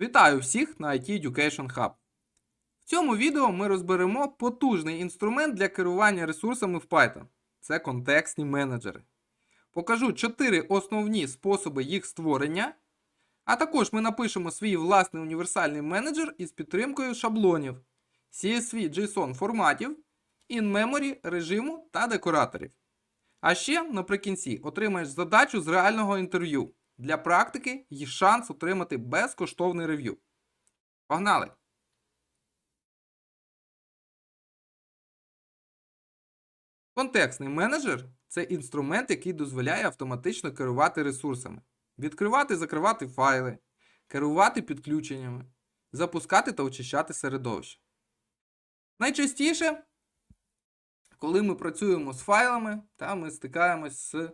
Вітаю всіх на IT Education Hub. В цьому відео ми розберемо потужний інструмент для керування ресурсами в Python. Це контекстні менеджери. Покажу 4 основні способи їх створення. А також ми напишемо свій власний універсальний менеджер із підтримкою шаблонів, CSV JSON форматів, in-memory режиму та декораторів. А ще наприкінці отримаєш задачу з реального інтерв'ю. Для практики є шанс отримати безкоштовний рев'ю. Погнали! Контекстний менеджер це інструмент, який дозволяє автоматично керувати ресурсами, відкривати і закривати файли, керувати підключеннями, запускати та очищати середовище. Найчастіше, коли ми працюємо з файлами, та ми стикаємось з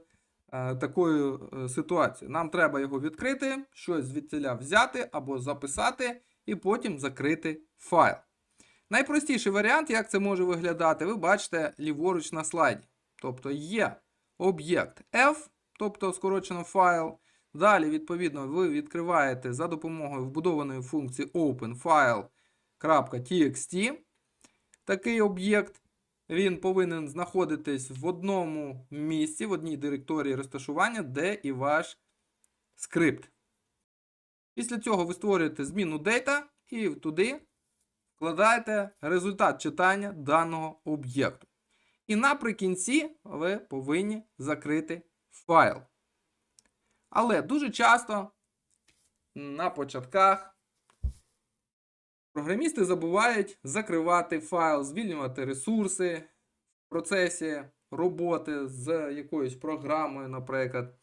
такою е, ситуацією. Нам треба його відкрити, щось звідтіля взяти або записати, і потім закрити файл. Найпростіший варіант, як це може виглядати, ви бачите ліворуч на слайді. Тобто є об'єкт F, тобто скорочено файл. Далі, відповідно, ви відкриваєте за допомогою вбудованої функції openfile.txt такий об'єкт. Він повинен знаходитись в одному місці, в одній директорії розташування, де і ваш скрипт. Після цього ви створюєте зміну data і туди вкладаєте результат читання даного об'єкту. І наприкінці ви повинні закрити файл. Але дуже часто на початках програмісти забувають закривати файл, звільнювати ресурси в процесі роботи з якоюсь програмою, наприклад.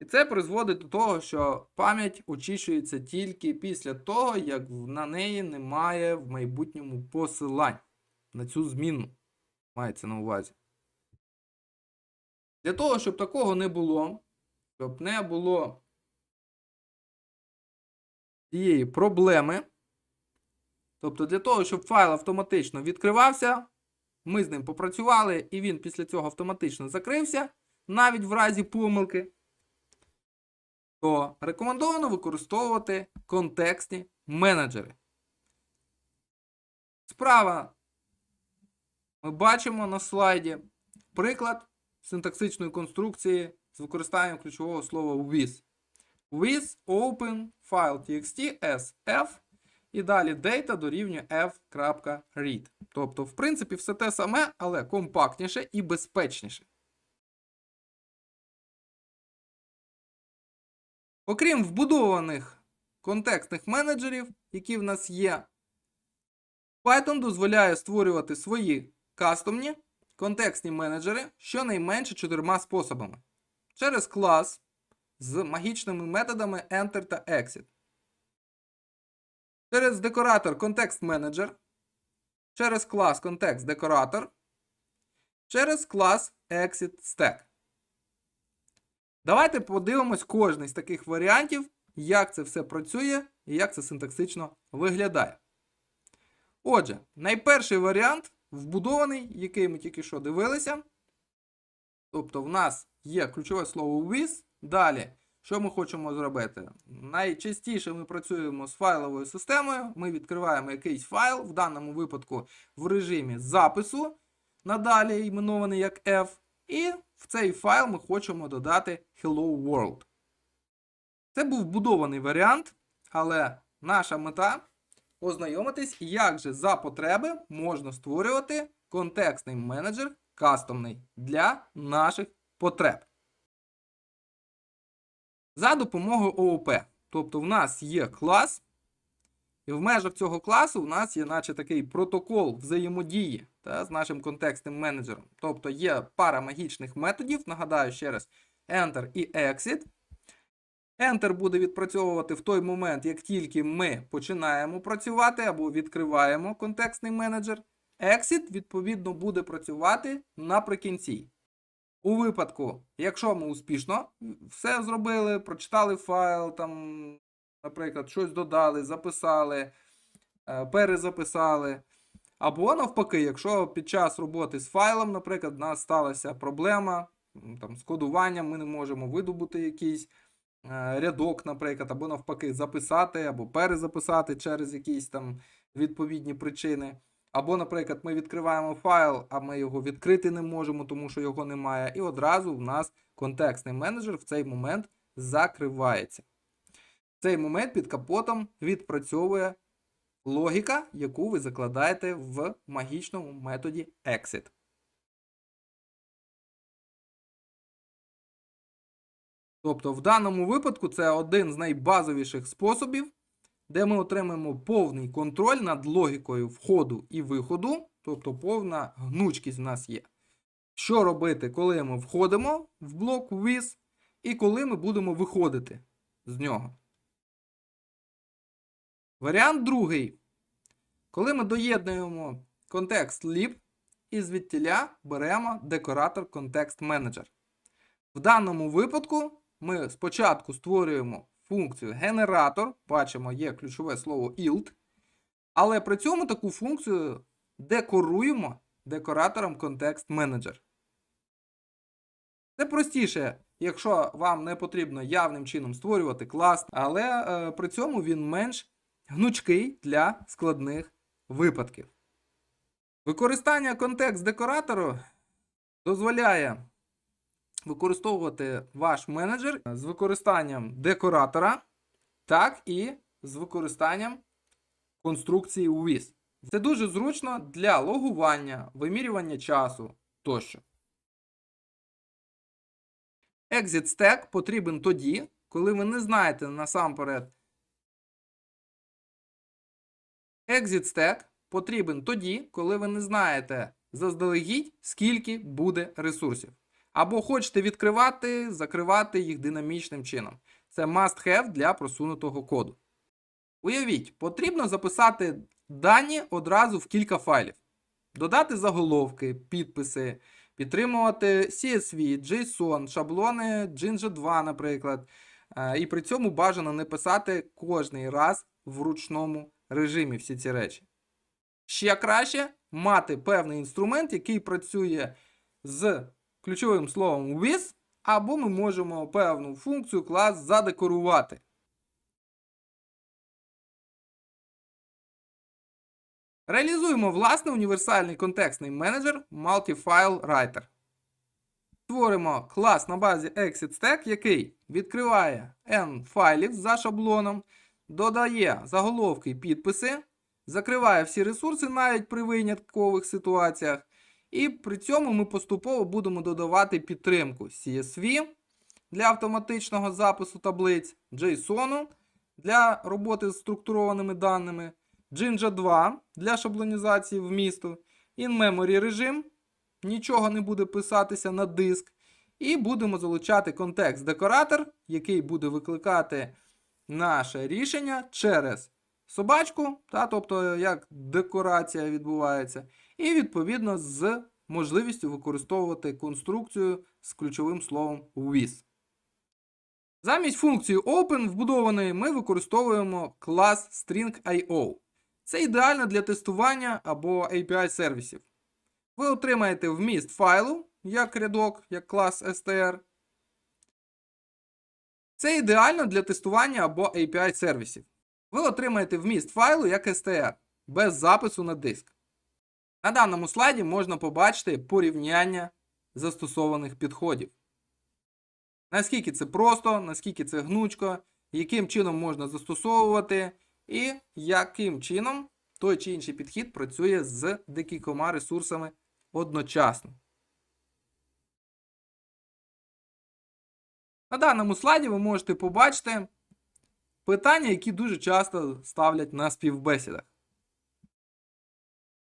І це призводить до того, що пам'ять очищується тільки після того, як на неї немає в майбутньому посилань на цю зміну. Мається на увазі. Для того, щоб такого не було, щоб не було цієї проблеми. Тобто, для того, щоб файл автоматично відкривався, ми з ним попрацювали, і він після цього автоматично закрився, навіть в разі помилки то рекомендовано використовувати контекстні менеджери. Справа ми бачимо на слайді приклад синтаксичної конструкції з використанням ключового слова with. With open file.txt as f і далі data дорівнює f.read. Тобто, в принципі, все те саме, але компактніше і безпечніше. Окрім вбудованих контекстних менеджерів, які в нас є, Python дозволяє створювати свої кастомні контекстні менеджери щонайменше чотирма способами. Через клас з магічними методами Enter та Exit. Через декоратор Context Manager. Через клас Context Decorator. Через клас Exit Stack. Давайте подивимось кожний з таких варіантів, як це все працює і як це синтаксично виглядає. Отже, найперший варіант вбудований, який ми тільки що дивилися. Тобто, в нас є ключове слово with. Далі, що ми хочемо зробити? Найчастіше ми працюємо з файловою системою. Ми відкриваємо якийсь файл, в даному випадку в режимі запису, надалі іменований як F. І в цей файл ми хочемо додати Hello World. Це був вбудований варіант, але наша мета ознайомитись, як же за потреби можна створювати контекстний менеджер кастомний для наших потреб. За допомогою ООП. Тобто в нас є клас, і в межах цього класу в нас є наче такий протокол взаємодії та, з нашим контекстним менеджером. Тобто є пара магічних методів, нагадаю ще раз, Enter і Exit. Enter буде відпрацьовувати в той момент, як тільки ми починаємо працювати або відкриваємо контекстний менеджер. Exit, відповідно, буде працювати наприкінці. У випадку, якщо ми успішно все зробили, прочитали файл, там, наприклад, щось додали, записали, е, перезаписали. Або навпаки, якщо під час роботи з файлом, наприклад, в нас сталася проблема там, з кодуванням, ми не можемо видобути якийсь е, рядок, наприклад, або навпаки, записати, або перезаписати через якісь там відповідні причини. Або, наприклад, ми відкриваємо файл, а ми його відкрити не можемо, тому що його немає. І одразу в нас контекстний менеджер в цей момент закривається. В цей момент під капотом відпрацьовує логіка, яку ви закладаєте в магічному методі exit. Тобто, в даному випадку це один з найбазовіших способів, де ми отримаємо повний контроль над логікою входу і виходу, тобто повна гнучкість в нас є. Що робити, коли ми входимо в блок with, і коли ми будемо виходити з нього. Варіант другий. Коли ми доєднуємо контекст lib і звідтіля беремо декоратор Context Manager. В даному випадку ми спочатку створюємо функцію генератор, бачимо, є ключове слово int, але при цьому таку функцію декоруємо декоратором Context Manager. Це простіше, якщо вам не потрібно явним чином створювати клас, але е, при цьому він менш гнучкий для складних випадків. Використання контекст декоратору дозволяє використовувати ваш менеджер з використанням декоратора, так і з використанням конструкції with. Це дуже зручно для логування, вимірювання часу тощо. Exit stack потрібен тоді, коли ви не знаєте насамперед. Exit stack потрібен тоді, коли ви не знаєте заздалегідь, скільки буде ресурсів. Або хочете відкривати, закривати їх динамічним чином. Це must have для просунутого коду. Уявіть, потрібно записати дані одразу в кілька файлів, додати заголовки, підписи, підтримувати CSV, JSON, шаблони Jinja 2, наприклад. Е, І при цьому бажано не писати кожний раз в ручному режимі всі ці речі. Ще краще мати певний інструмент, який працює з ключовим словом with, або ми можемо певну функцію клас задекорувати. Реалізуємо власний універсальний контекстний менеджер Multifile Writer. Створимо клас на базі ExitStack, який відкриває N файлів за шаблоном, додає заголовки і підписи, закриває всі ресурси навіть при виняткових ситуаціях. І при цьому ми поступово будемо додавати підтримку CSV для автоматичного запису таблиць, JSON для роботи з структурованими даними, Jinja 2 для шаблонізації вмісту, in-memory режим, нічого не буде писатися на диск. І будемо залучати контекст-декоратор, який буде викликати наше рішення через собачку, та, тобто як декорація відбувається, і відповідно з можливістю використовувати конструкцію з ключовим словом with. Замість функції Open вбудованої ми використовуємо клас string.io. Це ідеально для тестування або API сервісів. Ви отримаєте вміст файлу як рядок, як клас str. Це ідеально для тестування або API сервісів. Ви отримаєте вміст файлу як str без запису на диск. На даному слайді можна побачити порівняння застосованих підходів. Наскільки це просто, наскільки це гнучко, яким чином можна застосовувати, і яким чином той чи інший підхід працює з декількома ресурсами одночасно. На даному слайді ви можете побачити питання, які дуже часто ставлять на співбесідах.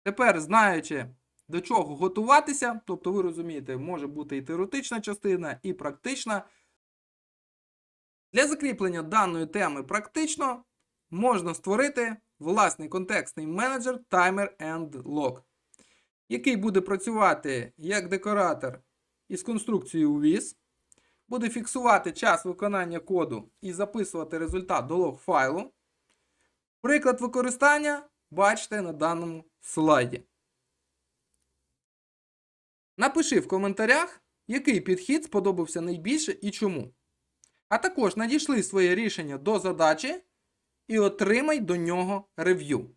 Тепер, знаючи, до чого готуватися, тобто, ви розумієте, може бути і теоретична частина, і практична. Для закріплення даної теми практично можна створити власний контекстний менеджер Timer and Log, який буде працювати як декоратор із конструкцією with, буде фіксувати час виконання коду і записувати результат до лог файлу. Приклад використання бачите на даному слайді. Напиши в коментарях, який підхід сподобався найбільше і чому. А також надійшли своє рішення до задачі і отримай до нього рев'ю.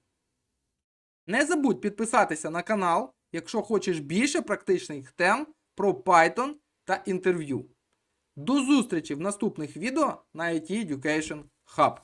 Не забудь підписатися на канал, якщо хочеш більше практичних тем про Python та інтерв'ю. До зустрічі в наступних відео на IT Education Hub.